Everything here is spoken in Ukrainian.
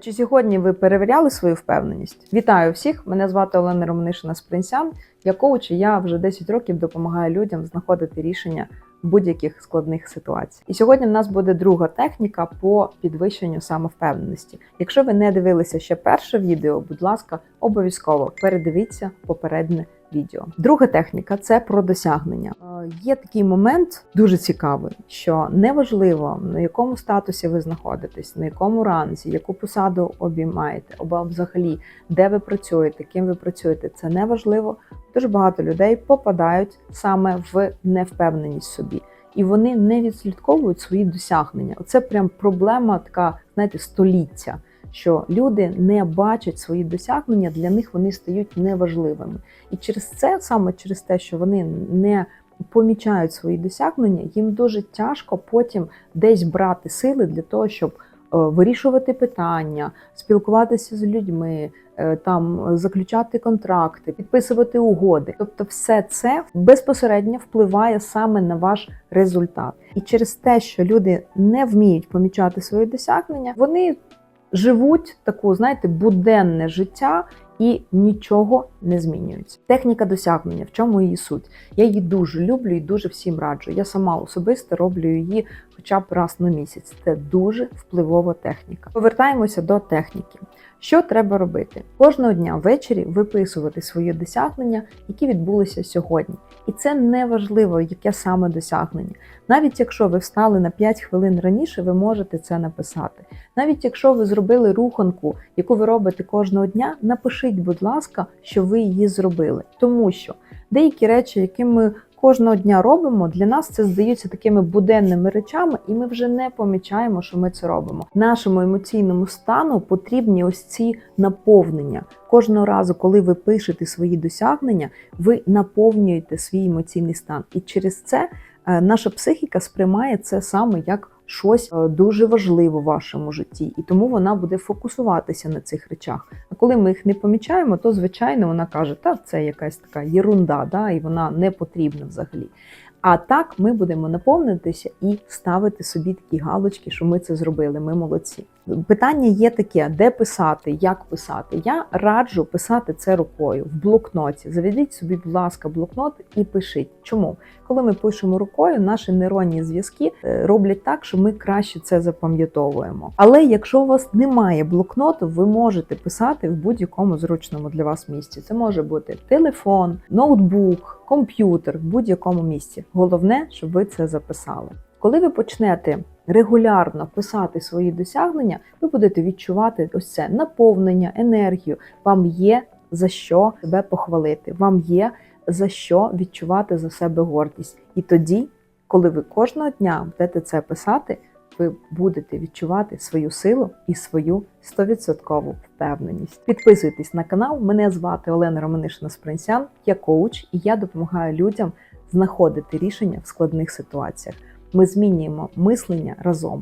Чи сьогодні ви перевіряли свою впевненість? Вітаю всіх! Мене звати Олена Романишина Спринсян. Я коуч, і я вже 10 років допомагаю людям знаходити рішення будь-яких складних ситуацій. І сьогодні в нас буде друга техніка по підвищенню самовпевненості. Якщо ви не дивилися ще перше відео, будь ласка, обов'язково передивіться попереднє відео. Друга техніка це про досягнення. Є такий момент дуже цікавий, що неважливо на якому статусі ви знаходитесь, на якому ранзі, яку посаду обіймаєте, або взагалі де ви працюєте, ким ви працюєте, це не важливо. Дуже багато людей попадають саме в невпевненість собі. І вони не відслідковують свої досягнення. Оце прям проблема така, знаєте, століття. Що люди не бачать свої досягнення, для них вони стають неважливими. І через це, саме через те, що вони не помічають свої досягнення, їм дуже тяжко потім десь брати сили для того, щоб е, вирішувати питання, спілкуватися з людьми, е, там заключати контракти, підписувати угоди. Тобто, все це безпосередньо впливає саме на ваш результат. І через те, що люди не вміють помічати свої досягнення, вони живуть таку, знаєте, буденне життя. І нічого не змінюється. Техніка досягнення, в чому її суть? Я її дуже люблю і дуже всім раджу. Я сама особисто роблю її хоча б раз на місяць. Це дуже впливова техніка. Повертаємося до техніки. Що треба робити? Кожного дня ввечері виписувати свої досягнення, які відбулися сьогодні. І це не важливо, яке саме досягнення. Навіть якщо ви встали на 5 хвилин раніше, ви можете це написати. Навіть якщо ви зробили руханку, яку ви робите кожного дня, напишіть, будь ласка, що ви її зробили. Тому що деякі речі, які ми кожного дня робимо, для нас це здаються такими буденними речами, і ми вже не помічаємо, що ми це робимо. Нашому емоційному стану потрібні ось ці наповнення. Кожного разу, коли ви пишете свої досягнення, ви наповнюєте свій емоційний стан. І через це е, наша психіка сприймає це саме як щось е, дуже важливе в вашому житті, і тому вона буде фокусуватися на цих речах. А коли ми їх не помічаємо, то звичайно вона каже, та це якась така єрунда, да, і вона не потрібна взагалі. А так ми будемо наповнитися і ставити собі такі галочки, що ми це зробили. Ми молодці. Питання є таке: де писати, як писати. Я раджу писати це рукою в блокноті. Заведіть собі, будь ласка, блокнот і пишіть. Чому? Коли ми пишемо рукою, наші нейронні зв'язки е, роблять так, що ми краще це запам'ятовуємо. Але якщо у вас немає блокноту, ви можете писати в будь-якому зручному для вас місці. Це може бути телефон, ноутбук, комп'ютер в будь-якому місці. Головне, щоб ви це записали. Коли ви почнете регулярно писати свої досягнення, ви будете відчувати ось це наповнення, енергію. Вам є за що себе похвалити, вам є за що відчувати за себе гордість. І тоді, коли ви кожного дня будете це писати, ви будете відчувати свою силу і свою 100% впевненість. Підписуйтесь на канал. Мене звати Олена Романишина Спринсян, я коуч, і я допомагаю людям знаходити рішення в складних ситуаціях. Ми змінюємо мислення разом.